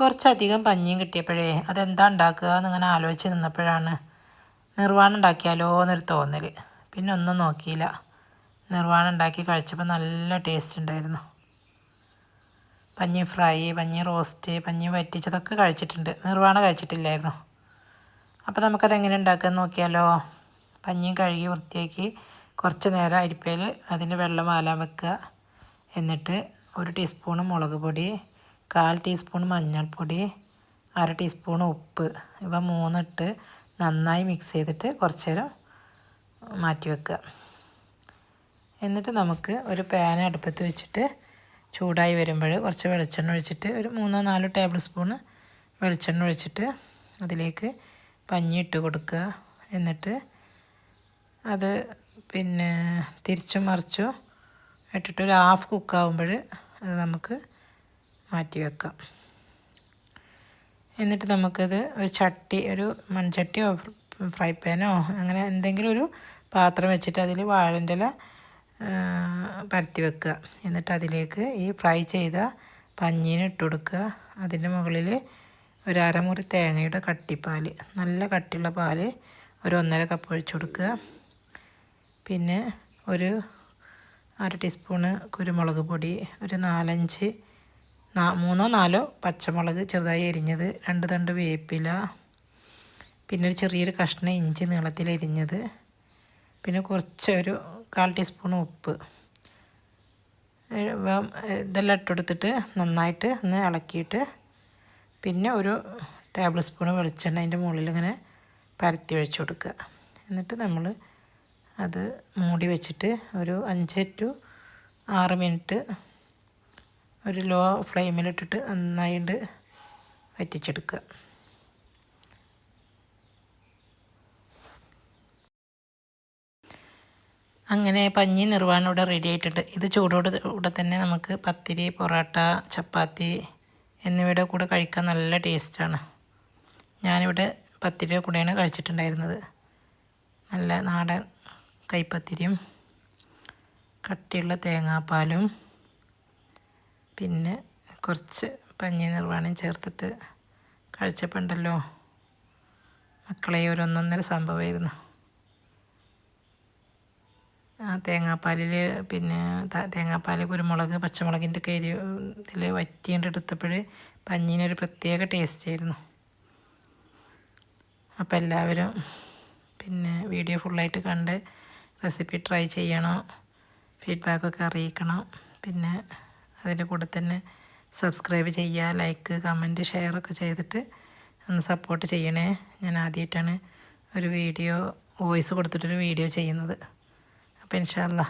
കുറച്ചധികം പഞ്ഞിയും കിട്ടിയപ്പോഴേ അതെന്താ ഉണ്ടാക്കുക എന്നിങ്ങനെ ആലോചിച്ച് നിന്നപ്പോഴാണ് നിർവാണം ഉണ്ടാക്കിയാലോ എന്നൊരു തോന്നൽ പിന്നെ ഒന്നും നോക്കിയില്ല. നിർവാണം ഉണ്ടാക്കി കഴിച്ചപ്പോൾ നല്ല ടേസ്റ്റ് ഉണ്ടായിരുന്നു. പഞ്ഞി ഫ്രൈ പഞ്ഞി റോസ്റ്റ് പഞ്ഞി വറ്റിച്ചതൊക്കെ കഴിച്ചിട്ടുണ്ട്. നിർവാണം കഴിച്ചിട്ടില്ലായിരുന്നു. അപ്പോൾ നമുക്കത് എങ്ങനെ ഉണ്ടാക്കുക നോക്കിയാലോ? പഞ്ഞിയും കഴുകി വൃത്തിയാക്കി കുറച്ച് നേരം അരിപ്പയിൽ അതിന്റെ വെള്ളം വാലാൻ വെക്കുക. എന്നിട്ട് ഒരു ടീസ്പൂൺ മുളക് പൊടി കാൽ ടീസ്പൂൺ മഞ്ഞൾപ്പൊടി അര ടീസ്പൂൺ ഉപ്പ് ഇവ മൂന്നിട്ട് നന്നായി മിക്സ് ചെയ്തിട്ട് കുറച്ച് നേരം മാറ്റി വെക്കുക. എന്നിട്ട് നമുക്ക് ഒരു പാൻ അടുപ്പത്ത് വെച്ചിട്ട് ചൂടായി വരുമ്പോൾ കുറച്ച് വെളിച്ചെണ്ണ ഒഴിച്ചിട്ട് ഒരു മൂന്നോ നാലോ ടേബിൾ സ്പൂൺ വെളിച്ചെണ്ണ ഒഴിച്ചിട്ട് അതിലേക്ക് പഞ്ഞി ഇട്ട് കൊടുക്കുക. എന്നിട്ട് അത് പിന്നെ തിരിച്ചും മറിച്ചും ഇട്ടിട്ട് ഒരു ഹാഫ് കുക്കാവുമ്പോൾ അത് നമുക്ക് മാറ്റി വെക്കാം എന്നിട്ട് നമുക്കത് ഒരു ചട്ടി ഒരു മൺചട്ടിയോ ഫ്രൈ പാനോ അങ്ങനെ എന്തെങ്കിലും ഒരു പാത്രം വെച്ചിട്ട് അതിൽ വാഴന്റെ ഇല പരത്തി വെക്കുക. എന്നിട്ട് അതിലേക്ക് ഈ ഫ്രൈ ചെയ്ത പഞ്ഞീന് ഇട്ട് കൊടുക്കുക. അതിന്റെ മുകളിൽ ഒരു അരമുറി തേങ്ങയുടെ കട്ടിപ്പാൽ നല്ല കട്ടിയുള്ള പാൽ ഒരു ഒന്നര കപ്പ് ഒഴിച്ചു കൊടുക്കുക. പിന്നെ ഒരു അര ടീസ്പൂണ് കുരുമുളക് പൊടി ഒരു നാലഞ്ച് മൂന്നോ നാലോ പച്ചമുളക് ചെറുതായി എരിഞ്ഞത് രണ്ട് തണ്ട് വേപ്പില പിന്നെ ഒരു ചെറിയൊരു കഷ്ണം ഇഞ്ചി നീളത്തിൽ എരിഞ്ഞത് പിന്നെ കുറച്ച് ഒരു കാൽ ടീസ്പൂൺ ഉപ്പ്. ഇതെല്ലാം ഇട്ടെടുത്തിട്ട് നന്നായിട്ട് ഒന്ന് ഇളക്കിയിട്ട് പിന്നെ ഒരു ടേബിൾ സ്പൂൺ വെളിച്ചെണ്ണ അതിന്റെ മുകളിൽ ഇങ്ങനെ പരത്തി ഒഴിച്ചു കൊടുക്കുക. എന്നിട്ട് നമ്മൾ അത് മൂടി വെച്ചിട്ട് ഒരു അഞ്ച് ടു ആറ് മിനിറ്റ് ഒരു ലോ ഫ്ലെയിമിലിട്ടിട്ട് നന്നായിട്ട് വറ്റിച്ചെടുക്കുക അങ്ങനെ പഞ്ഞി നിർവാണം ഇവിടെ റെഡി ആയിട്ടുണ്ട്. ഇത് ചൂടോട് കൂടെ തന്നെ നമുക്ക് പത്തിരി പൊറോട്ട ചപ്പാത്തി എന്നിവയുടെ കൂടെ കഴിക്കാൻ നല്ല ടേസ്റ്റാണ്. ഞാനിവിടെ പത്തിരിയുടെ കൂടെയാണ് കഴിച്ചിട്ടുണ്ടായിരുന്നത്. നല്ല നാടൻ കൈപ്പത്തിരിയും കട്ടിയുള്ള തേങ്ങാപ്പാലും പിന്നെ കുറച്ച് പഞ്ഞി നിർവാണം ചേർത്തിട്ട് കഴിച്ചപ്പോണ്ടല്ലോ. മക്കളെ ഒരു ഒന്നൊന്നര സംഭവമായിരുന്നു. ആ തേങ്ങാപ്പാലിൽ പിന്നെ തേങ്ങാപ്പാൽ കുരുമുളക് പച്ചമുളകിന്റെ എരി ഇതിൽ വറ്റിയിട്ട് എടുത്തപ്പോൾ പഞ്ഞീനൊരു പ്രത്യേക ടേസ്റ്റ് ആയിരുന്നു. അപ്പോൾ എല്ലാവരും പിന്നെ വീഡിയോ ഫുള്ളായിട്ട് കണ്ട് റെസിപ്പി ട്രൈ ചെയ്യണം. ഫീഡ്ബാക്കൊക്കെ അറിയിക്കണം. പിന്നെ അതിന്റെ കൂടെ തന്നെ സബ്സ്ക്രൈബ് ചെയ്യുക ലൈക്ക് കമന്റ് ഒക്കെ ചെയ്തിട്ട് ഒന്ന് സപ്പോർട്ട് ചെയ്യണേ. ഞാൻ ആദ്യമായിട്ടാണ് ഒരു വീഡിയോ വോയിസ് കൊടുത്തിട്ടൊരു വീഡിയോ ചെയ്യുന്നത്. അപ്പോൾ ഇൻഷാല്ല